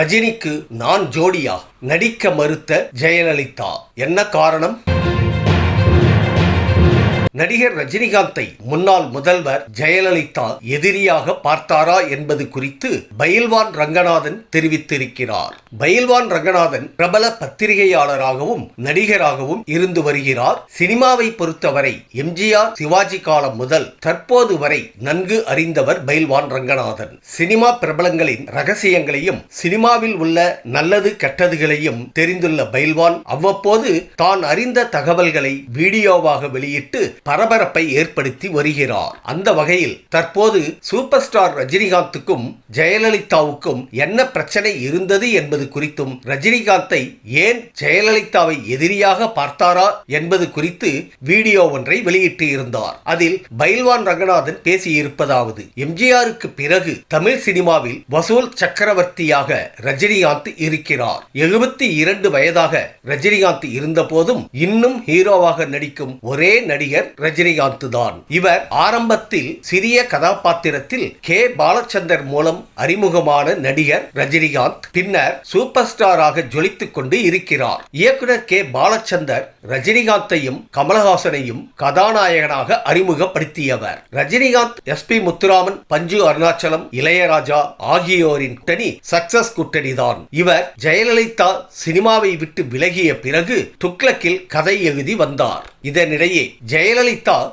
ரஜினிக்கு நான் ஜோடியா? நடிக்க மறுத்த ஜெயலலிதா. என்ன காரணம்? நடிகர் ரஜினிகாந்தை முன்னாள் முதல்வர் ஜெயலலிதா எதிரியாக பார்த்தாரா என்பது குறித்து பயில்வான் ரங்கநாதன் தெரிவித்திருக்கிறார். பயில்வான் ரங்கநாதன் பிரபல பத்திரிகையாளராகவும் நடிகராகவும் இருந்து வருகிறார். சினிமாவை பொறுத்தவரை எம்ஜிஆர் சிவாஜி காலம் முதல் தற்போது வரை நன்கு அறிந்தவர் பயில்வான் ரங்கநாதன். சினிமா பிரபலங்களின் ரகசியங்களையும் சினிமாவில் உள்ள நல்லது கெட்டதுகளையும் தெரிந்துள்ள பயில்வான் அவ்வப்போது தான் அறிந்த தகவல்களை வீடியோவாக வெளியிட்டு பரபரப்பை ஏற்படுத்தி வருகிறார். அந்த வகையில் தற்போது சூப்பர் ஸ்டார் ரஜினிகாந்துக்கும் ஜெயலலிதாவுக்கும் என்ன பிரச்சனை இருந்தது என்பது குறித்தும் ரஜினிகாந்தை ஏன் ஜெயலலிதாவை எதிரியாக பார்த்தாரா என்பது குறித்து வீடியோ ஒன்றை வெளியிட்டு இருந்தார் அதில் பைல்வான் ரங்கநாதன் பேசியிருப்பதாவது எம்ஜிஆருக்கு பிறகு தமிழ் சினிமாவில் வசூல் சக்கரவர்த்தியாக ரஜினிகாந்த் இருக்கிறார். எழுபத்தி இரண்டு வயதாக ரஜினிகாந்த் இருந்த போதும் இன்னும் ஹீரோவாக நடிக்கும் ஒரே நடிகர் ரஜினிகாந்த் தான் இவர் ஆரம்பத்தில் சிறிய கதாபாத்திரத்தில் கே. பாலச்சந்தர் மூலம் அறிமுகமான நடிகர் ரஜினிகாந்த் பின்னர் சூப்பர் ஸ்டாராக ஜொலித்துக் கொண்டு இருக்கிறார். இயக்குனர் கே. பாலச்சந்தர் ரஜினிகாந்தையும் கமலஹாசனையும் கதாநாயகனாக அறிமுகப்படுத்தியவர். ரஜினிகாந்த் எஸ். பி. முத்துராமன் பஞ்சு அருணாச்சலம் இளையராஜா ஆகியோரின் கூட்டணி சக்சஸ் கூட்டணி தான் இவர் ஜெயலலிதா சினிமாவை விட்டு விலகிய பிறகு துக்ளக்கில் கதை எழுதி வந்தார். இதனிடையே ஜெயலலிதா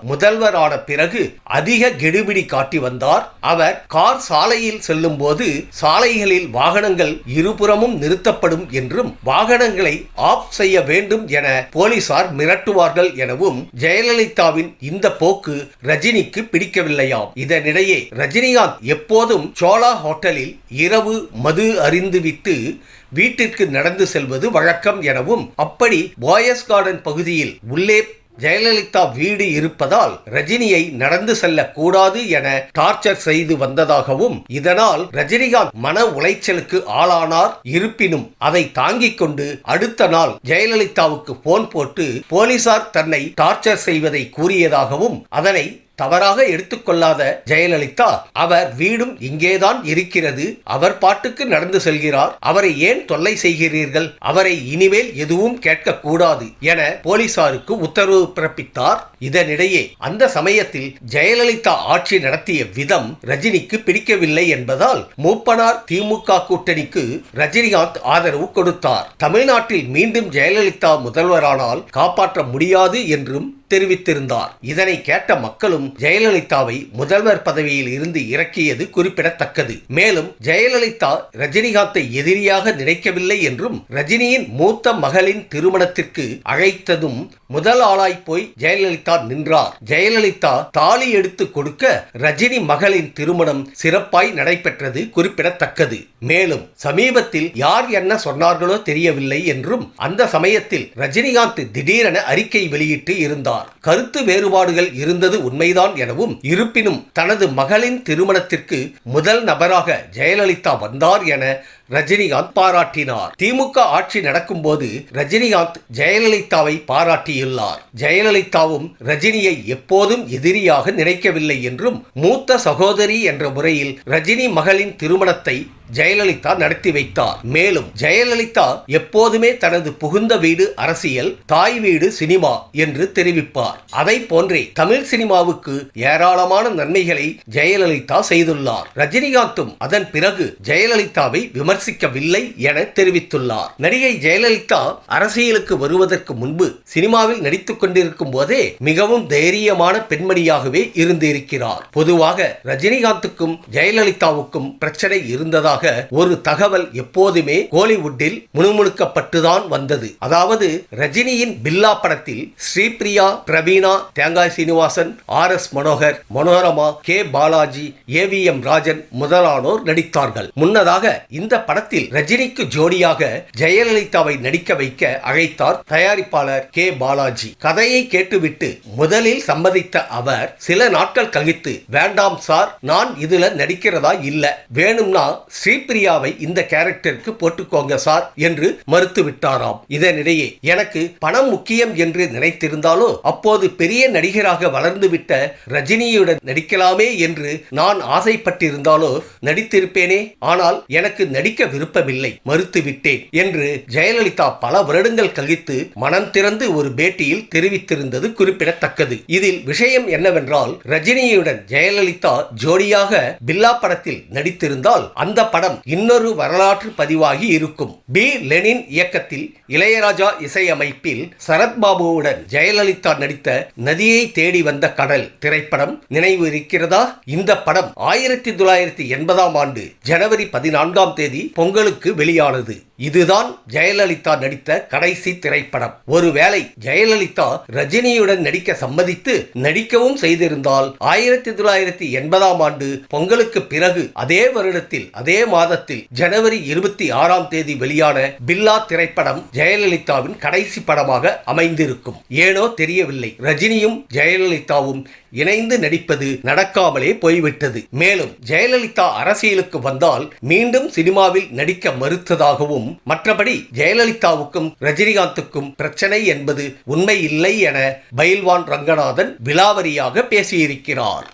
முதல்வரான பிறகு அதிக கெடுபிடி காட்டி வந்தார். அவர் கார் சாலையில் செல்லும் போது சாலைகளில் வாகனங்கள் இருபுறமும் நிறுத்தப்படும் என்றும் வாகனங்களை ஆஃப் செய்ய வேண்டும் என போலீசார் மிரட்டுவார்கள் எனவும் ஜெயலலிதாவின் இந்த போக்கு ரஜினிக்கு பிடிக்கவில்லையாம். இதனிடையே ரஜினிகாந்த் எப்போதும் சோலா ஹோட்டலில் இரவு மது அறிந்துவிட்டு வீட்டிற்கு நடந்து செல்வது வழக்கம் எனவும் அப்படி போயஸ் கார்டன் பகுதியில் உள்ளே ஜெயலலிதா வீடு இருப்பதால் ரஜினியை நடந்து செல்லக்கூடாது என டார்ச்சர் செய்து வந்ததாகவும் இதனால் ரஜினிகாந்த் மன உளைச்சலுக்கு ஆளானார். இருப்பினும் அதை தாங்கிக் கொண்டு அடுத்த நாள் ஜெயலலிதாவுக்கு போன் போட்டு போலீசார் தன்னை டார்ச்சர் செய்வதை கூறியதாகவும் அதனை தவறாக எடுத்துக்கொள்ளாத ஜெயலலிதா அவர் வீடும் இங்கேதான் இருக்கிறது. அவர் பாட்டுக்கு நடந்து செல்கிறார். அவரை ஏன் தொல்லை செய்கிறீர்கள்? அவரை இனிமேல் எதுவும் கேட்கக்கூடாது என போலீசாருக்கு உத்தரவு பிறப்பித்தார். இதனிடையே அந்த சமயத்தில் ஜெயலலிதா ஆட்சி நடத்திய விதம் ரஜினிக்கு பிடிக்கவில்லை என்பதால் மூப்பனார் திமுக கூட்டணிக்கு ரஜினிகாந்த் ஆதரவு கொடுத்தார். தமிழ்நாட்டில் மீண்டும் ஜெயலலிதா முதல்வரானால் காப்பாற்ற முடியாது என்றும் தெரிவித்திருந்தார். இதனை கேட்ட மக்களும் ஜெயலலிதாவை முதல்வர் பதவியில் இருந்து இறக்கியது குறிப்பிடத்தக்கது. மேலும் ஜெயலலிதா ரஜினிகாந்தை எதிரியாக நினைக்கவில்லை என்றும் ரஜினியின் மூத்த மகளின் திருமணத்திற்கு அழைத்ததும் முதல் ஆளாய் போய் ஜெயலலிதா நின்றார். ஜெயலலிதா தாலி எடுத்து கொடுக்க ரஜினி மகளின் திருமணம் சிறப்பாய் நடைபெற்றது குறிப்பிடத்தக்கது. மேலும் சமீபத்தில் யார் என்ன சொன்னார்களோ தெரியவில்லை என்றும் அந்த சமயத்தில் ரஜினிகாந்த் திடீரென அறிக்கை வெளியிட்டு இருந்தார். கருத்து வேறுபாடுகள் இருந்தது உண்மைதான் எனவும் இருப்பினும் தனது மகளின் திருமணத்திற்கு முதல் நபராக ஜெயலலிதா வந்தார் என ரஜினிகாந்த் பாராட்டினார். திமுக ஆட்சி நடக்கும்போது ரஜினிகாந்த் ஜெயலலிதாவை பாராட்டியுள்ளார். ஜெயலலிதாவும் ரஜினியை எப்போதும் எதிரியாக நினைக்கவில்லை என்றும் மூத்த சகோதரி என்ற முறையில் ரஜினி மகளின் திருமணத்தை ஜெயலலிதா நடத்தி வைத்தார். மேலும் ஜெயலலிதா எப்போதுமே தனது புகுந்த வீடு அரசியல் தாய் வீடு சினிமா என்று தெரிவிப்பார். அதை போன்றே தமிழ் சினிமாவுக்கு ஏராளமான நன்மைகளை ஜெயலலிதா செய்துள்ளார். ரஜினிகாந்தும் அதன் பிறகு ஜெயலலிதாவை விமர்சிக்கவில்லை என தெரிவித்துள்ளார். நடிகை ஜெயலலிதா அரசியலுக்கு வருவதற்கு முன்பு சினிமாவில் நடித்துக் கொண்டிருக்கும் போதே மிகவும் தைரியமான பெண்மணியாகவே இருந்திருக்கிறார். பொதுவாக ரஜினிகாந்துக்கும் ஜெயலலிதாவுக்கும் பிரச்சனை இருந்ததாக ஒரு தகவல் எப்போதுமே கோலிவுட்டில் முணுமுணுக்கப்பட்டுதான் வந்தது. அதாவது ரஜினியின் பில்லா படத்தில் Sripriya Praveena Thengai Srinivasan R S Manohar Manorama K. Balaji A. V. M. Rajan முதலானோர் நடித்தார்கள். முன்னதாக இந்த படத்தில் ரஜினிக்கு ஜோடியாக ஜெயலலிதாவை நடிக்க வைக்க அழைத்தார் தயாரிப்பாளர் கே பாலாஜி. கதையை கேட்டுவிட்டு முதலில் சம்மதித்த அவர் சில நாட்கள் கழித்து வேண்டாம் சார் நான் இதுல நடிக்கிறதா இல்ல. வேணும்னா ஸ்ரீபிரியாவை இந்த கேரக்டருக்கு போட்டுக்கோங்க சார் என்று மறுத்து விட்டாராம் இதனிடையே எனக்கு பணம் முக்கியம் என்று நினைத்திருந்தாலோ அப்போது பெரிய நடிகராக வளர்ந்துவிட்ட ரஜினியுடன் நடிக்கலாமே என்று நான் ஆசைப்பட்டிருந்தாலோ நடித்திருப்பேனே. ஆனால் எனக்கு நடிக்க நடிக்க விருப்பமில்லை. மறுத்துவிட்டேன் என்று ஜெயலலிதா பல வருடங்கள் கழித்து மனம் திறந்து ஒரு பேட்டியில் தெரிவித்திருந்தது குறிப்பிடத்தக்கது. இதில் விஷயம் என்னவென்றால் ரஜினியுடன் ஜெயலலிதா ஜோடியாக பில்லா படத்தில் நடித்திருந்தால் அந்த படம் இன்னொரு வரலாற்று பதிவாகி இருக்கும். பி. லெனின் இயக்கத்தில் இளையராஜா இசையமைப்பில் சரத்பாபுவுடன் ஜெயலலிதா நடித்த நதியை தேடி வந்த கடல் திரைப்படம் நினைவு இருக்கிறதா? இந்த படம் ஆயிரத்தி தொள்ளாயிரத்தி எண்பதாம் ஆண்டு ஜனவரி பதினான்காம் தேதி பொங்கலுக்கு வெளியானது. இதுதான் ஜெயலலிதா நடித்த கடைசி திரைப்படம். ஒருவேளை ஜெயலலிதா ரஜினியுடன் நடிக்க சம்மதித்து நடிக்கவும் செய்திருந்தால் ஆயிரத்தி தொள்ளாயிரத்தி எண்பதாம் ஆண்டு பொங்கலுக்கு பிறகு அதே வருடத்தில் அதே மாதத்தில் ஜனவரி இருபத்தி ஆறாம் தேதி வெளியான பில்லா திரைப்படம் ஜெயலலிதாவின் கடைசி படமாக அமைந்திருக்கும். ஏனோ தெரியவில்லை. ரஜினியும் ஜெயலலிதாவும் இணைந்து நடிப்பது நடக்காமலே போய்விட்டது. மேலும் ஜெயலலிதா அரசியலுக்கு வந்தால் மீண்டும் சினிமாவில் நடிக்க மறுத்ததாகவும் மற்றபடி ஜெயலலிதாவுக்கும் ரஜினிகாந்துக்கும் பிரச்சனை என்பது உண்மை இல்லை என பயில்வான் ரங்கநாதன் விலாவரியாக பேசியிருக்கிறார்.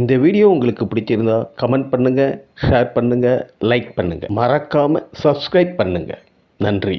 இந்த வீடியோ உங்களுக்கு பிடிச்சிருந்தா கமெண்ட் பண்ணுங்க ஷேர் பண்ணுங்க லைக் பண்ணுங்க. மறக்காம சப்ஸ்கிரைப் பண்ணுங்க. நன்றி.